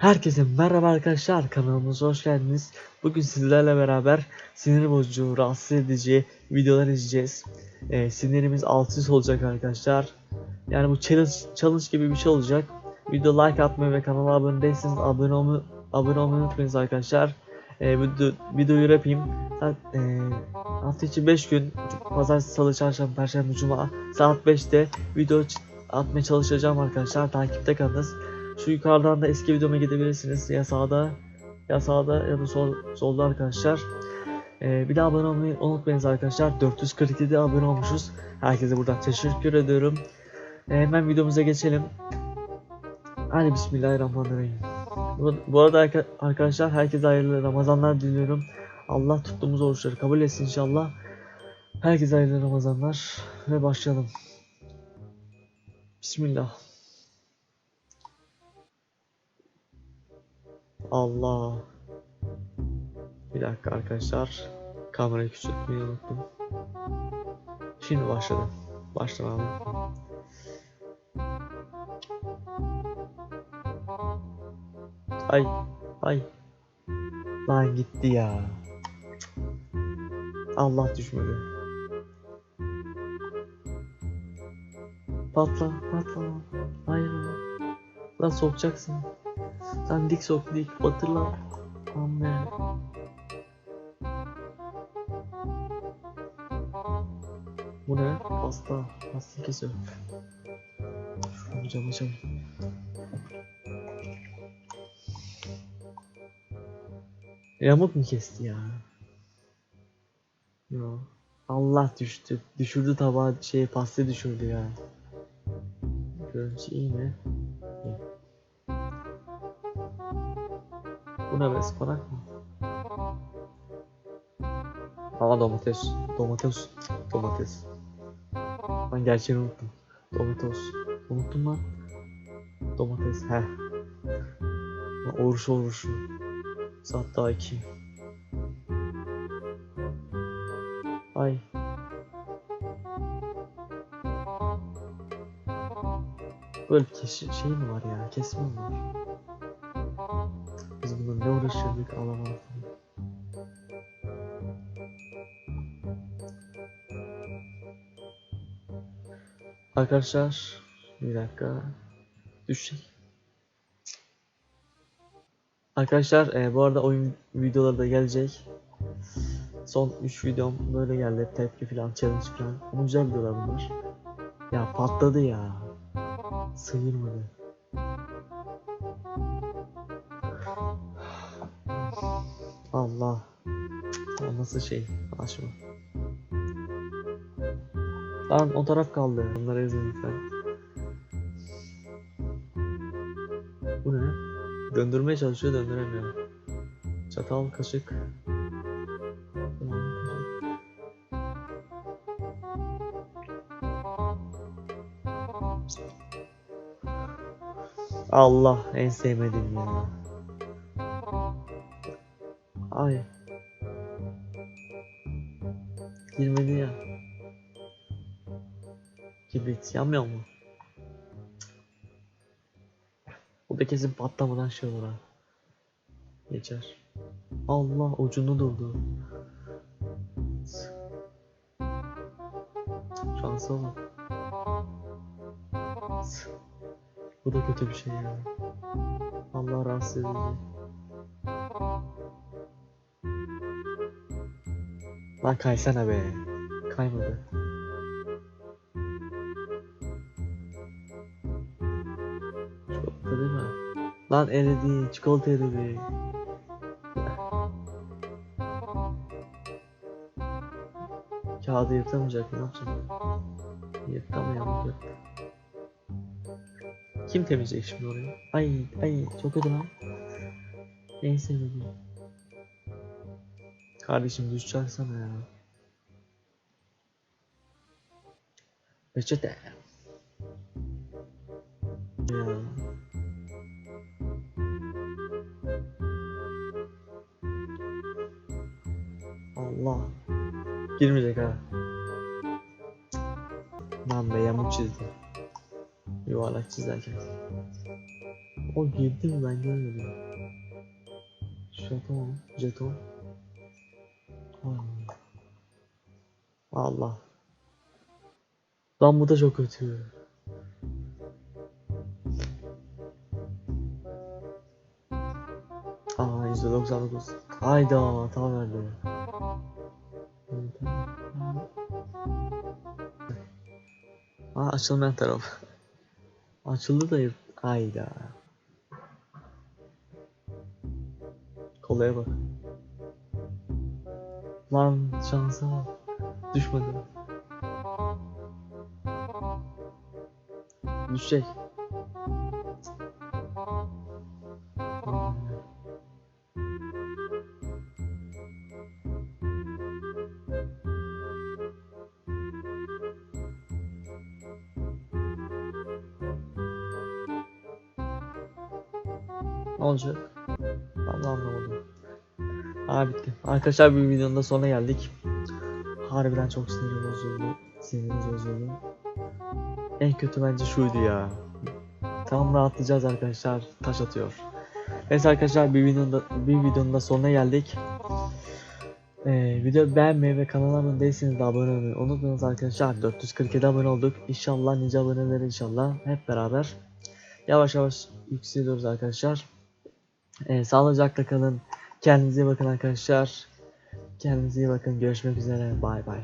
Herkese merhaba arkadaşlar kanalımıza hoş geldiniz. Bugün sizlerle beraber sinir bozucu, rahatsız edici videolar izleyeceğiz. Ee, sinirimiz alt üst olacak arkadaşlar. Yani bu challenge, challenge gibi bir şey olacak. Video like atmayı ve kanala abone değilseniz abone olmayı, abone olmayı unutmayınız arkadaşlar. Ee, video, videoyu yapayım. Ee, hafta içi 5 gün Pazartesi, Salı, Çarşamba, Perşembe, Cuma saat 5'te video atmaya çalışacağım arkadaşlar. Takipte kalınız. Şu yukarıdan da eski videoma gidebilirsiniz. Ya sağda ya sağda ya da sol, solda arkadaşlar. Ee, bir de abone olmayı unutmayınız arkadaşlar. 447 abone olmuşuz. Herkese buradan teşekkür ediyorum. Ee, hemen videomuza geçelim. Hadi bismillahirrahmanirrahim. Bu, bu arada arka- arkadaşlar herkese hayırlı Ramazanlar diliyorum. Allah tuttuğumuz oruçları kabul etsin inşallah. Herkese hayırlı Ramazanlar ve başlayalım. Bismillah. Allah. Bir dakika arkadaşlar. Kamerayı küçültmeyi unuttum. Şimdi başladı. Başla abi. Ay. Ay. Lan gitti ya. Allah düşmedi. Patla, patla. Hayır. Lan sokacaksın. Sen dik sok dik batırla. Aman. Bu ne? Pasta. Pasta kesiyor. Şunu cam açalım. Yamuk mu kesti ya? Yo. Allah düştü. Düşürdü tabağı şey pasta düşürdü ya. Görüntü iyi mi? Bu ne be ıspanak mı? Ama domates. Domates. Domates. Ben gerçeğini unuttum. Domates. Unuttum lan. Domates. He. Oruç oruç. Saat daha iki. Ay. Böyle bir kes- şey mi var ya? Kesme mi var? Bununla ne uğraşıyorduk alamazdım. Arkadaşlar bir dakika düşecek. Arkadaşlar e, bu arada oyun videoları da gelecek. Son 3 videom böyle geldi. Tepki falan, challenge falan. Ama güzel videolar bunlar. Ya patladı ya. Sıyırmadı. Nasıl şey? Açma. Lan o taraf kaldı. Onlara yazın lütfen. Bu ne? Döndürmeye çalışıyor döndüremiyor. Çatal, kaşık. Allah en sevmediğim ya. Ay. Girmedi ya. Kibrit yanmıyor mu? Bu da kesin patlamadan şey olur ha. Geçer. Allah ucunu durdu. Şansa bak. Bu da kötü bir şey ya. Allah rahatsız edici. Lan kaysana be. Kaymadı. Çikolata değil mi? Lan eridi. Çikolata eridi. Kağıdı yırtamayacak? Ne yapacak? Yırtamayalım. Kim temizleyecek şimdi orayı? Ay ay çok kötü lan. En sevmediğim. Kardeşim düş çaksana ya. Peçete. Ya. Allah. Girmeyecek ha. Lan be yamuk çizdi. Yuvarlak çizerken. O girdi mi ben görmedim. Jeton, jeton. Allah. Lan bu da çok kötü. Aa %99. Hayda tamam verdi. Aa açılmayan taraf. Açıldı da yırt. Hayda. Kolaya bak. Lan şansa. Düşmedi. Düşecek. Ne olacak? Ben de anlamadım. Aa bitti. Arkadaşlar bir videonun da sonuna geldik. Harbiden çok sinirim bozuldu. Sinirim bozuldu. En kötü bence şuydu ya. Tam rahatlayacağız arkadaşlar. Taş atıyor. Neyse arkadaşlar bir videonun da, bir videonun da sonuna geldik. Ee, video beğenmeyi ve kanala abone değilseniz de abone olmayı unutmayınız arkadaşlar. 447 abone olduk. İnşallah nice aboneler inşallah hep beraber. Yavaş yavaş yükseliyoruz arkadaşlar. Ee, sağlıcakla kalın. Kendinize iyi bakın arkadaşlar. Kendinize iyi bakın. Görüşmek üzere. Bay bay.